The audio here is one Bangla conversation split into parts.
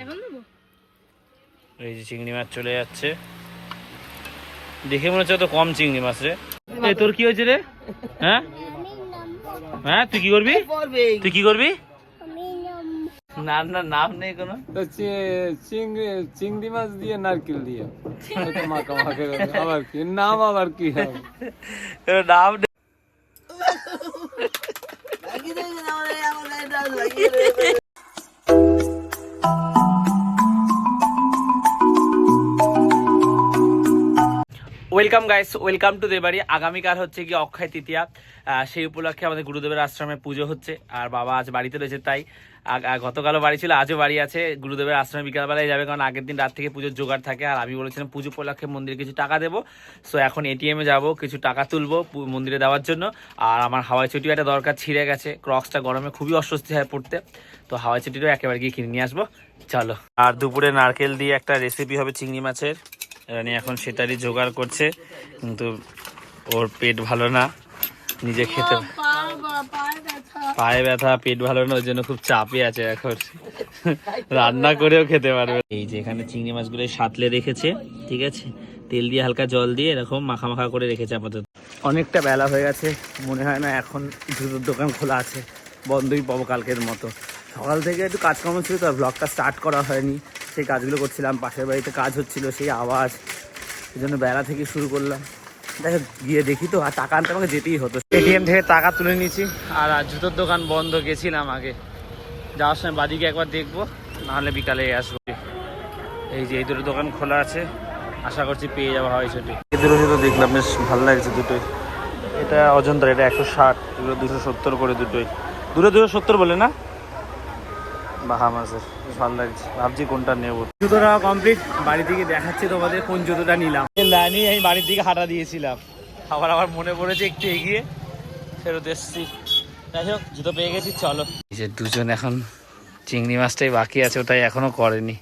এখন দেবো? এই যে চিংড়ি মাছ চলে যাচ্ছে। দেখে মনে হচ্ছে তো কম চিংড়ি মাছ রে। এই তোর কি হয়েছে রে? হ্যাঁ? হ্যাঁ তুই কি করবি? তুই কি করবি? না না নাম নেই কোনো। তো চিংড়ি চিংড়ি মাছ দিয়ে নারকেল দিয়ে। মাখা মাখা আবার কি নাম আবার কি নাম welcome guys welcome to Debari আগামীকাল হচ্ছে কি অক্ষয় তৃতীয়া। সেই উপলক্ষে আমাদের গুরুদেবের আশ্রমে পুজো হচ্ছে। আর বাবা আজ বাড়িতে রয়েছে, তাই গতকালও বাড়ি ছিল, আজও বাড়ি আছে। গুরুদেবের আশ্রমে বিকালবেলায় যাবে, কারণ আগের দিন রাত থেকে পুজোর জোগাড় থাকে। আর আমি বলেছিলাম, পুজো উপলক্ষে মন্দিরে কিছু টাকা দেবো। সো এখন এটিএমে যাব, কিছু টাকা তুলবো মন্দিরে দেওয়ার জন্য। আর আমার হাওয়াই চটিও একটা দরকার, ছিঁড়ে গেছে। ক্রক্সটা গরমে খুবই অস্বস্তি হয় পড়তে। তো হাওয়াই চটিটাও একেবারে গিয়ে কিনে নিয়ে আসব। চলো। আর দুপুরে নারকেল দিয়ে একটা রেসিপি হবে চিংড়ি মাছের। রানী এখন সেটারই জোগাড় করছে, কিন্তু ওর পেট ভালো না, নিজে খেতে পায়ে ব্যথা, পেট ভালো না, ওই জন্য খুব চাপে আছে এখন। রান্না করেও খেতে পারবে এই যে এখানে চিংড়ি মাছগুলো সাতলে রেখেছে, ঠিক আছে? তেল দিয়ে হালকা জল দিয়ে এরকম মাখা মাখা করে রেখেছে আপাতত। অনেকটা বেলা হয়ে গেছে, মনে হয় না এখন জুতোর দোকান খোলা আছে, বন্ধই পাবো কালকের মতো। সকাল থেকে একটু কাজকর্ম ছিল, তো ব্লগটা স্টার্ট করা হয়নি। সেই কাজগুলো করছিলাম পাশের বাড়িতে কাজ হচ্ছিল সেই আওয়াজ এই জন্য বেলা থেকে শুরু করলাম। দেখো গিয়ে দেখি তো আর টাকা আনতে আমাকে যেতেই হতো। এটিএম থেকে টাকা তুলে নিয়েছি আর জুতোর দোকান বন্ধ গেছিলাম আগে। যাওয়ার সময় বাদিকে একবার দেখব নাহলে বিকালে আসব। এই যে এই দুটো দোকান খোলা আছে আশা করছি পেয়ে যাওয়া হয় সেটি এই দুটো জুতো দেখলাম বেশ ভালো লাগছে দুটোই। এটা অজন্তার এটা একশো ষাট এগুলো দুশো সত্তর করে দুটোই। দুটো দুশো সত্তর বলে না? বাহা মাছের। ভালো লাগছে। ভাবছি কোনটা নেব। জুতোটা কমপ্লিট বাড়ি থেকে দেখাচ্ছি তোমাদের কোন জুতোটা নিলাম। লাইনি আমি বাড়ির দিকে হাঁটা দিয়েছিলাম। আবার আবার মনে পড়েছে একটু এগিয়ে। ফেরত এসছি। যাই হোক জুতো পেয়ে গেছি চলো। এই যে দুজন এখন চিংড়ি মাছটাই বাকি আছে ওটাই এখনও করেনি।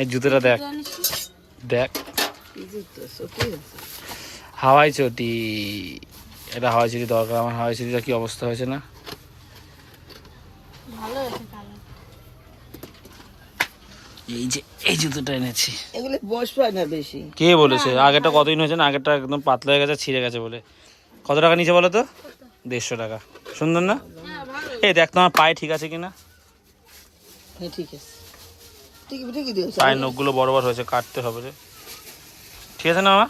এই জুতোটা দেখ। দেখ। হাওয়াই চটি। এটা হাওয়াই চটি দরকার। আমার হাওয়াই চটিটা কি অবস্থা হয়েছে না? এই যে এই জুতোটা এনেছি। এগুলো বয়স পায় না বেশি। কে বলেছে? আগেরটা কতদিন হয়েছে না? আগেরটা একদম পাতলা হয়ে গেছে ছিঁড়ে গেছে বলে। কত টাকা নিচে বলো তো? দেড়শো টাকা। সুন্দর না? এই দেখ তোমার পায়ে ঠিক আছে কিনা? হ্যাঁ ঠিক আছে। ঠিক পায়ের নখগুলো বড় বড় হয়েছে কাটতে হবে রে ঠিক আছে না মামা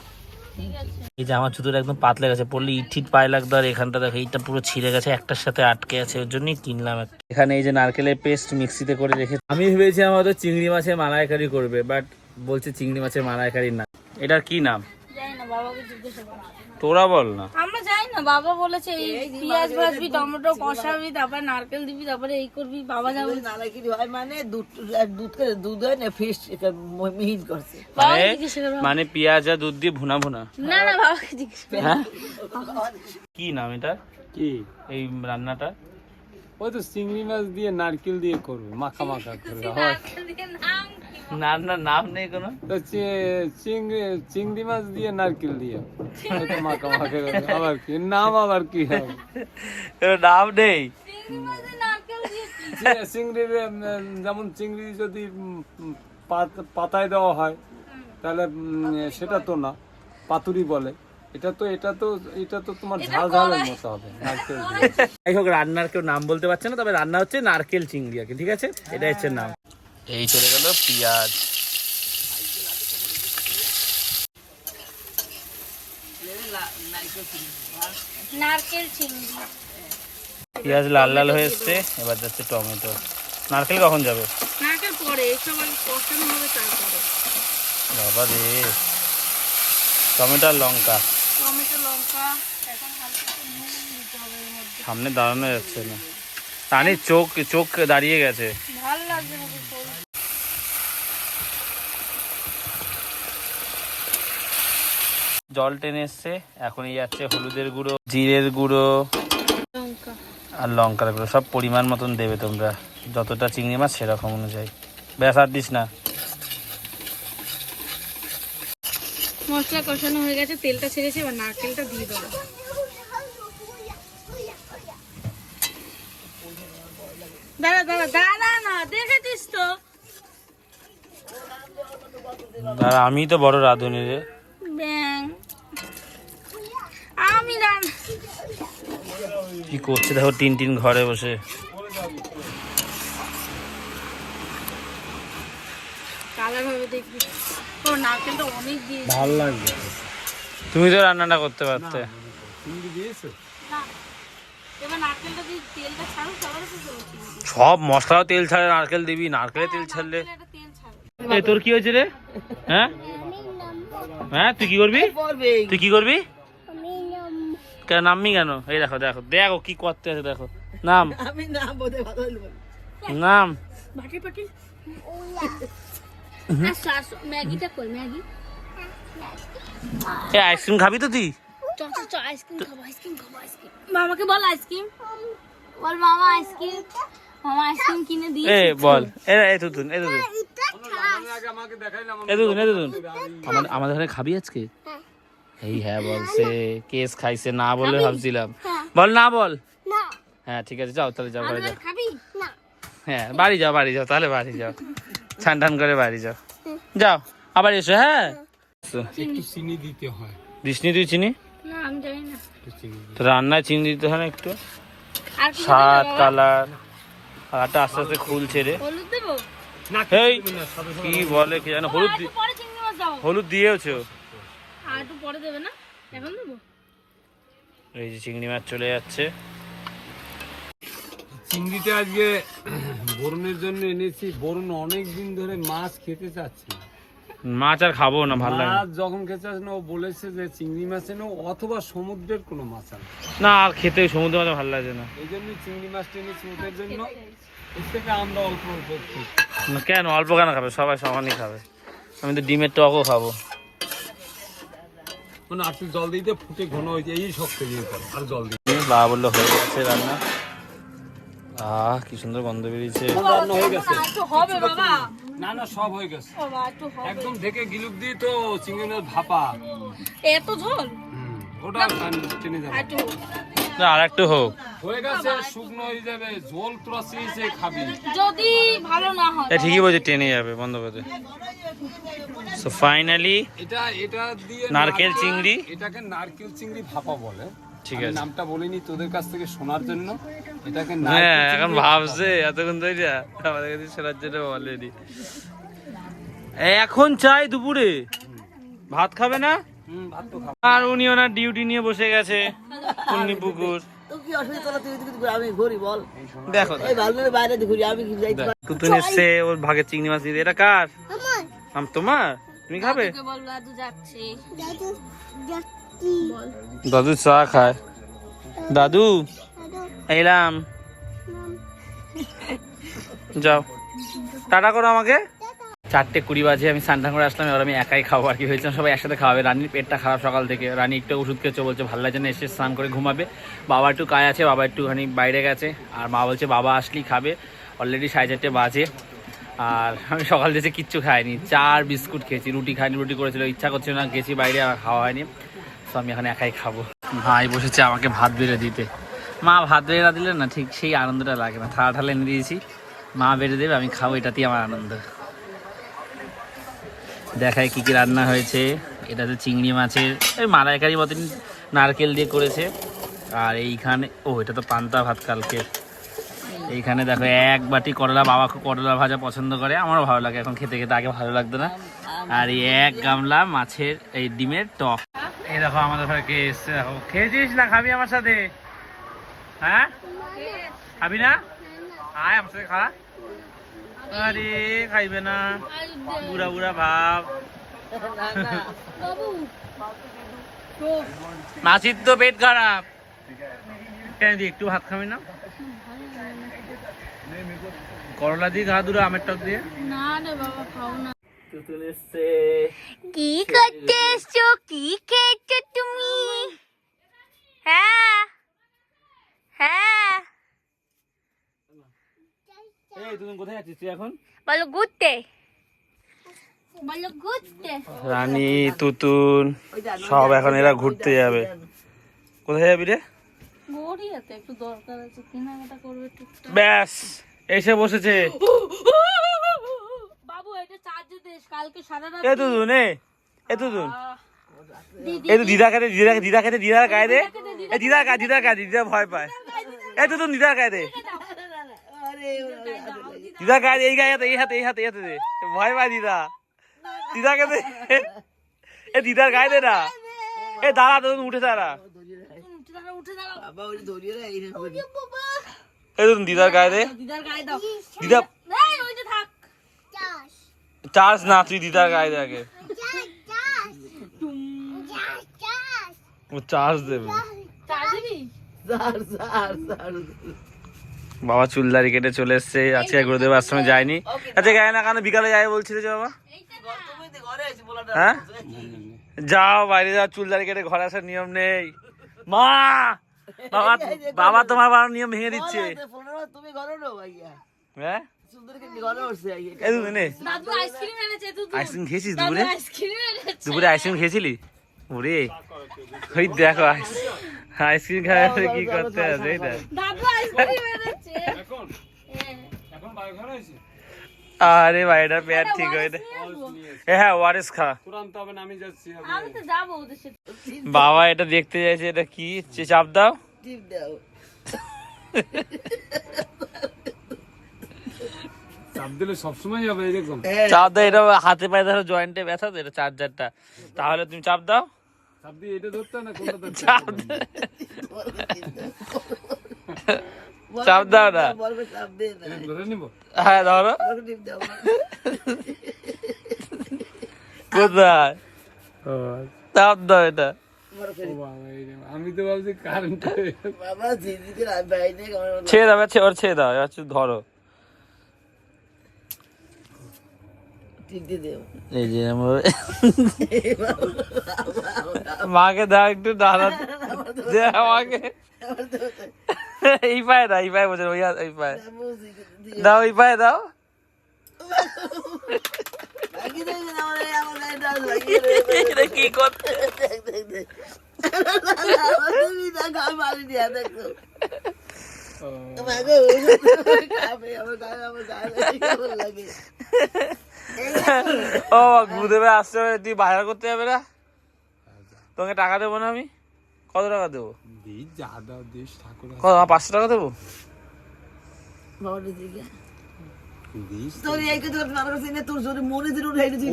এই যে আমার জুতোটা একদম পাতলে গেছে পড়লে ইট ঠিট পায়ে লাগতো আর এখানটা দেখো এইটা পুরো ছিঁড়ে গেছে একটার সাথে আটকে আছে ওর জন্যই কিনলাম একটা। এখানে এই যে নারকেলের পেস্ট মিক্সিতে করে রেখে আমি ভেবেছিলাম হয়তো চিংড়ি মাছের মালাইকারি করবে বাট বলছে চিংড়ি মাছের মালাইকারি না। এটার কি নাম? তোরা বল না। আমরা যাই না বাবা বলেছে এই পেঁয়াজ ভাজবি টমেটো কষাবি তারপরে নারকেল দিবি তারপরে এই করবি বাবা যাবে। হয় মানে দুধ দুধ করে দুধ হয় না ফিস মিহিন করছে। মানে মানে পেঁয়াজ আর দুধ দিয়ে ভুনা ভুনা। না না বাবাকে জিজ্ঞাসা করো। হ্যাঁ? কি নাম এটা? কি? এই রান্নাটা? ওই তো চিংড়ি মাছ দিয়ে নারকেল দিয়ে করবে মাখা মাখা করে হয়। নারকেল দিয়ে নাম কি? রান্নার নাম নেই কোনো? তো চি- চিংড়ি চিংড়ি মাছ দিয়ে নারকেল দিয়ে। মাখা মাখা আবার কি? নাম আবার কি হবে? নাম নেই? চিংড়ি চিংড়ির যেমন চিংড়ি যদি পাতায় দেওয়া হয় তাহলে সেটা তো না। পাতুরি বলে। এটা তো এটা তো এটা তো তোমার ঝাল ঝালের মতো হবে নারকেল দিয়ে। যাই হোক রান্নার কেউ নাম বলতে পারছে না তবে রান্না হচ্ছে নারকেল চিংড়ি আর কি ঠিক আছে? এটা হচ্ছে নাম। এই চলে গেল পেঁয়াজ। নারকেল পেঁয়াজ লাল লাল হয়ে এসছে এবার যাচ্ছে টমেটো। নারকেল কখন যাবে? নারকেল পরে এসব আর কষানো হবে তারপরে। বাবা রে। টমেটো আর লঙ্কা? টমেটো লঙ্কা এখন হালকা একটু নুন দিতে হবে এর মধ্যে। সামনে দাঁড়ানো যাচ্ছে না। রানীর চোখ চোখ দাঁড়িয়ে গেছে। ভালো লাগছে না কিছু জল টেনে এসছে। এখনই যাচ্ছে হলুদের গুঁড়ো জিরের গুঁড়ো আর লঙ্কার গুঁড়ো। সব পরিমাণ মতন দেবে তোমরা। যতটা চিংড়ি মাছ সেরকম অনুযায়ী। ব্যাস আর দিস না। মশলা কষানো হয়ে গেছে তেলটা ছেড়েছে এবার নারকেলটা দিয়ে দেবো। দাঁড়া দাঁড়া দাঁড়া না দেখেছিস তো? আমি তো বড় রাঁধুনি রে। কি করছে? দেখো টিন টিন ঘরে বসে। কালার ভাবে দেখবি। ও নারকেলটা অনেক দিয়ে ভালো লাগবে। তুমি তো রান্নাটা করতে পারতে। সব মশলাও তেল ছাড়ে নারকেল দিবি নারকেলে তেল ছাড়লে। নারকেলে একটা তেল ছাড়ো। এই তোর কি হয়েছে রে? হ্যাঁ? হ্যাঁ তুই কি করবি? তুই কি করবি? কেন নামবি কেন? এই দেখো দেখো দেখো কি করতে আছে দেখো। নাম। আমি না বোধে ভালো নাম। বাটি পাটি ম্যাগিটা কই ম্যাগি। এ আইসক্রিম খাবি তো তুই? চ চ চ আইসক্রিম খাব আইসক্রিম খাব আইসক্রিম। মামাকে বল আইসক্রিম। বল মামা আইসক্রিম। মামা আইসক্রিম কিনে দিয়ে এ বল। এ এ আমাদের আমাদের ঘরে খাবি আজকে? এই হ্যাঁ বলছে কেস খাইছে না বলে ভাবছিলাম। বল না বল। হ্যাঁ ঠিক আছে যাও তাহলে যাও ঘরে যাও। হ্যাঁ বাড়ি যাও বাড়ি যাও তাহলে বাড়ি যাও। ছান টান করে বাড়ি যাও। যাও আবার এসো হ্যাঁ। একটু চিনি। দিতে হয়। দিসনি তুই চিনি? না আমি জানি না। একটু চিনি দিতে তো রান্নায় চিনি দিতে হয় না একটু? সাত কালার আটা আস্তে আস্তে খুলছে রে। হলুদ দেবো? না এই কি বলে কি জানো হলুদ হলুদ দিয়েওছে? একটু পরে দেবে না? এখন দেবো? এই যে চিংড়ি মাছ চলে যাচ্ছে। চিংড়িটা আজকে বরুণের জন্য এনেছি। বরুণ অনেক দিন ধরে মাছ খেতে চাচ্ছে মাছ আর খাব না ভালো লাগে মাছ যখন খেতে চাচ্ছে না ও বলেছে যে চিংড়ি মাছ এনো অথবা সমুদ্রের কোনো মাছ আনো না আর খেতে সমুদ্র মাছ ভালো লাগে না। এই জন্যই চিংড়ি মাছটা এনেছি ওদের জন্য। এর থেকে আমরা অল্প অল্প না, কেন? অল্প কেন খাবে? সবাই সমানই খাবে। আমি তো ডিমের টকও খাব। মানে আর জল দিতে ফুটে ঘন হয়েছে এই শক্ত দিয়ে আর জল দিই বা বলল হয়ে গেছে রান্না। আহ কি সুন্দর গন্ধ বেরিয়েছে। রান্না হয়ে গেছে। হবে বাবা। না না সব হয়ে গেছে। বাবা একটু হবে। একদম ঢেকে গিলুক দিয়ে তো চিংড়ি ভাপা। এত ঝোল? ওটা টেনে যাবে। না আর একটু হোক। হয়ে গেছে শুকনো হয়ে যাবে ঝোল তোরা চেয়েছে খাবি। যদি ভালো না হয়। ঠিকই বলছে টেনে যাবে বন্ধ করে সো ফাইনালি এটা এটা দিয়ে নারকেল চিংড়ি? এটাকে নারকেল চিংড়ি ভাপা বলে। ঠিক আছে। নামটা বলিনি তোদের কাছ থেকে শোনার জন্য। এটাকে হ্যাঁ এখন ভাবছে এতক্ষণ ধরে আমাদের কাছে শোনার জন্য অলরেডি এখন চাই দুপুরে। ভাত খাবে না। আর উনি ওনার ডিউটি নিয়ে বসে গেছে পূর্ণি পুকুর। দেখো। এসছে ওর ভাগের চিংড়ি মাছ এটা কার? আম তোমার? তুমি খাবে? দাদু চা খায়। দাদু এলাম। যাও। টাটা করো আমাকে। চারটে কুড়ি বাজে, আমি সান্টান করে আসলাম, এবার আমি একাই খাব। আর কি হয়েছিলাম সবাই একসাথে খাওয়াবে। রানীর পেটটা খারাপ সকাল থেকে। রানী একটু ওষুধ খেয়েছে বলছে ভালো লাগছে না এসে স্নান করে ঘুমাবে। বাবা একটু কাজ আছে, বাবা একটুখানি বাইরে গেছে। আর মা বলছে, বাবা আসলেই খাবে। অলরেডি সাড়ে চারটে বাজে। আর আমি সকাল থেকে কিচ্ছু খাইনি। চার বিস্কুট খেয়েছি, রুটি খাইনি, রুটি করেছিল। ইচ্ছা করছিল না, গেছি বাইরে, আর খাওয়া হয়নি। তো আমি এখন একাই খাব। ভাই বসেছে আমাকে ভাত বেড়ে দিতে। মা ভাত বেড়ে না দিলে না ঠিক সেই আনন্দটা লাগে না। থালা ঠালা এনে দিয়েছি। মা বেড়ে দেবে, আমি খাব, এটাতেই আমার আনন্দ। দেখায় কি কি রান্না হয়েছে। এটাতে চিংড়ি মাছের ওই মালাইকারি মতন নারকেল দিয়ে করেছে। আর এইখানে, ও, এটা তো পান্তা ভাত কালকে এইখানে দেখো, এক বাটি করলা, বাবা করলা ভাজা পছন্দ করে, আমারও ভালো লাগে এখন খেতে খেতে, আগে ভালো লাগতো না। আর এই এক গামলা মাছের এই ডিমের টক। এই দেখো, আমাদের ঘরে কে এসছে, দেখো। খেয়েছিস না, খাবি আমার সাথে? হ্যাঁ? খাবি না? আয় আমার সাথে, খা। আরে খাইবে না। বুড়া বুড়া ভাব। মাসির তো পেট খারাপ। কেন দি, একটু ভাত খাবি না? করলা দিয়ে ঘা দুটো আমের টক দিয়ে। না রে বাবা খাও না কি করতে এসছো কি খেয়েছো তুমি? হ্যাঁ। হ্যাঁ। এই তুতুল কোথায় যাচ্ছিস তুই এখন? বলো ঘুরতে। বলো ঘুরতে। রানী তুতুন সব এখন এরা ঘুরতে যাবে। কোথায় যাবি রে? গড়িয়াতে একটু দরকার আছে কেনাকাটা করবে টুকটাক। ব্যাস এসে বসেছে। বাবু এই এটা চার্জে দেশ কালকে সারা রাত এ এ এ দিদি এই তো দিদা খেতে দিদা দিদা খেতে দিদার গায়ে দে। এ দিদার গায়ে দিদার গায়ে দিদা ভয় পায়। এই তো তুই দিদার গায়ে দে। দিদার গায়ে দে, এই গায়ে হাতে এই হাতে এই হাতে এই হাতে দে। ভয় পায় দিদা। দিদাকে দে। এ দিদার গায়ে দে না। এ দাঁড়া তো উঠে দাঁড়া। উঠে দাঁড়াও উঠে দাঁড়াও বাবা ওই ধরিয়ে রে এই রে তো দিদার গায়ে দে। দিদার গায়ে দাও দিদা চার্জ না তুই দিদার গায়ে দে আগে। ও চার্জ দেবে। চার্জ দিবি? সার সার সার বাবা চুল দাড়ি কেটে চলে এসছে। আজকে গুরুদেব আশ্রমে যায়নি। আচ্ছা গায়ে না কেন বিকালে যাবে বলছিল যে বাবা? হ্যাঁ? যাও বাইরে যাও চুল দাড়ি কেটে ঘরে আসার নিয়ম নেই। মা! বাবা বাবা তোমার বাবার নিয়ম ভেঙে দিচ্ছে। তুমি ঘরে হ্যাঁ আইসক্রিম খেয়েছিস দুপুরে? দুপুরে আইসক্রিম খেয়েছিলি? ওরে ওই দেখো আইসক্রিম খাওয়া কি করতে আছে এইটা দাদু আইসক্রিম এনেছে এখন? হ্যাঁ। এখন বাড়ি আছে আরে ভাই এটা পেয়ার ঠিক হয় হ্যাঁ ওয়ারেস খা। তুরান্ত হবে না আমি যাচ্ছি আমি আমি তো যাব ওদের সাথে। বাবা এটা দেখতে চাইছে এটা কি? চাপ দাও। টিপ দাও। চাপ দিলে সবসময় যাবে এরকম। চাপ দাও এটা হাতে পায়ে ধরো জয়েন্টে ব্যথা তো এটা চার্জারটা তাহলে তুমি চাপ দাও। চাপ দিয়ে এটা ধরতে না কোনটা ধরতে চাপ দে। চাপ দাও না? ধরে নিবো? হ্যাঁ ধরো। কোথায়? চাপ দাও এটা। আমি তো ভাবছি কারেন্ট ছেড়ে দাও ছে- ওর ছেড়ে দাও ধরো টিপ দিয়ে দেও এই যে মাকে দাও একটু দাঁড়া দে আমাকে এই পায়ে দাও এই পায়ে বসে ওই ওই পায়ে দাও ওই পায়ে দাও আমার আমার কি করতে দেখ দেখ গায়ে আমার গায়ে আমার গায়ে লাগে ও গুরুদেবে আসতে হবে তুই বাজার করতে যাবে না? তোমাকে টাকা দেবো না আমি? কত টাকা দেবো? কত আমার পাঁচশো টাকা দেবো?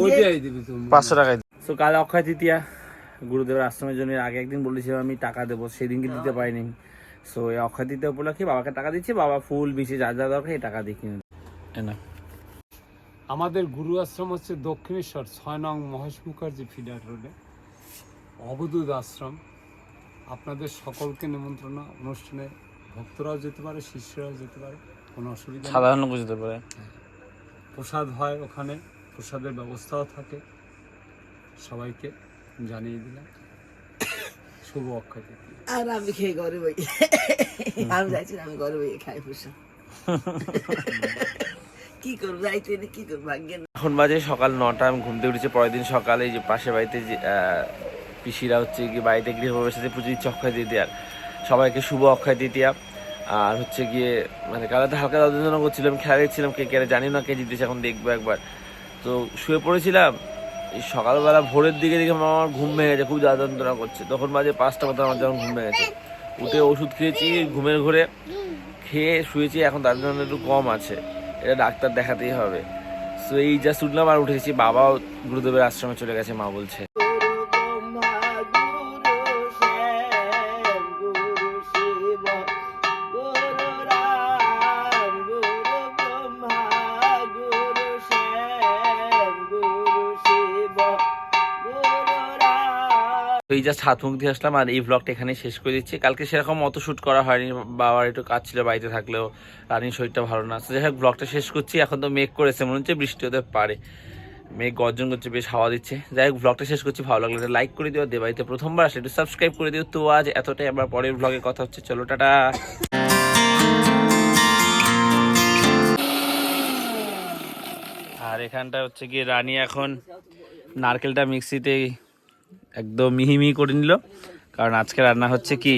মনে পাঁচশো টাকায় তো কাল অক্ষয় তৃতীয়া গুরুদেবের আশ্রমের জন্য আগে একদিন বলেছিলাম আমি টাকা দেবো সেদিনকে দিতে পারিনি। সো এই অক্ষয় তৃতীয়া উপলক্ষে বাবাকে টাকা দিচ্ছি বাবা ফুল মিশে যা যা দরকার এই টাকা দিয়ে কিনে। না। আমাদের গুরু আশ্রম হচ্ছে দক্ষিণেশ্বর ছয় নং মহেশ মুখার্জি ফিডার রোডে। অবদূত আশ্রম। আপনাদের সকলকে নিমন্ত্রণ অনুষ্ঠানে ভক্তরাও যেতে পারে শিষ্যরাও যেতে পারে কোনো অসুবিধা নেই। সাধারণ বুঝতে পারে। প্রসাদ হয় ওখানে প্রসাদের ব্যবস্থাও থাকে। সবাইকে জানিয়ে দিলাম। শুভ অক্ষয় আর আমি খেয়ে ঘরে বই আমি যাচ্ছি আমি ঘরে বই খাই পোষা কি করব? কি করব? এখন বাজে সকাল নটা, আমি ঘুমতে উঠেছি, পরের দিন সকালে যে পাশের বাড়িতে যে পিসিরা হচ্ছে কি বাড়িতে গৃহপ্রবেশে পুজো দিচ্ছে অক্ষয় তৃতীয়ার সবাইকে শুভ অক্ষয় তৃতীয়া। আর হচ্ছে গিয়ে মানে কালাতে হালকা দাদুজনা করছিলাম খেলা দেখছিলাম কে কে জানি না কে জিতেছে, এখন দেখব একবার। তো শুয়ে পড়েছিলাম, এই সকালবেলা ভোরের দিকে দেখে আমার ঘুম ভেঙে গেছে, খুব জ্বালা যন্ত্রণা করছে। তখন বাজে পাঁচটা মতো আমার যখন ঘুম ভেঙে গেছে। উঠে ওষুধ খেয়েছি ঘুমের ঘরে, খেয়ে শুয়েছি, এখন তার একটু কম আছে। এটা ডাক্তার দেখাতেই হবে। সো এই যা শুনলাম আর উঠেছি, বাবাও গুরুদেবের আশ্রমে চলে গেছে, মা বলছে। এই জাস্ট হাত মুখ দিয়ে আসলাম আর এই ব্লগটা এখানে শেষ করে দিচ্ছি। কালকে সেরকম অত শ্যুট করা হয়নি বাবার একটু কাজ ছিল বাড়িতে থাকলেও, রানীর শরীরটা ভালো না। যাই হোক ব্লগটা শেষ করছি। এখন তো মেঘ করেছে, মনে হচ্ছে বৃষ্টি হতে পারে। মেঘ গর্জন করছে, বেশ হাওয়া দিচ্ছে। যাই হোক ব্লগটা শেষ করছি, ভালো লাগলে লাইক করে দিও। দেবাইতে প্রথমবার আসলে একটু সাবস্ক্রাইব করে দিও। তো আজ এতটাই, আবার পরের ব্লগে কথা হচ্ছে। চলো, টাটা। আর এখানটা হচ্ছে কি রানী এখন নারকেলটা মিক্সিতে একদম মিহি মিহি করে নিল। কারণ আজকে রান্না হচ্ছে কি?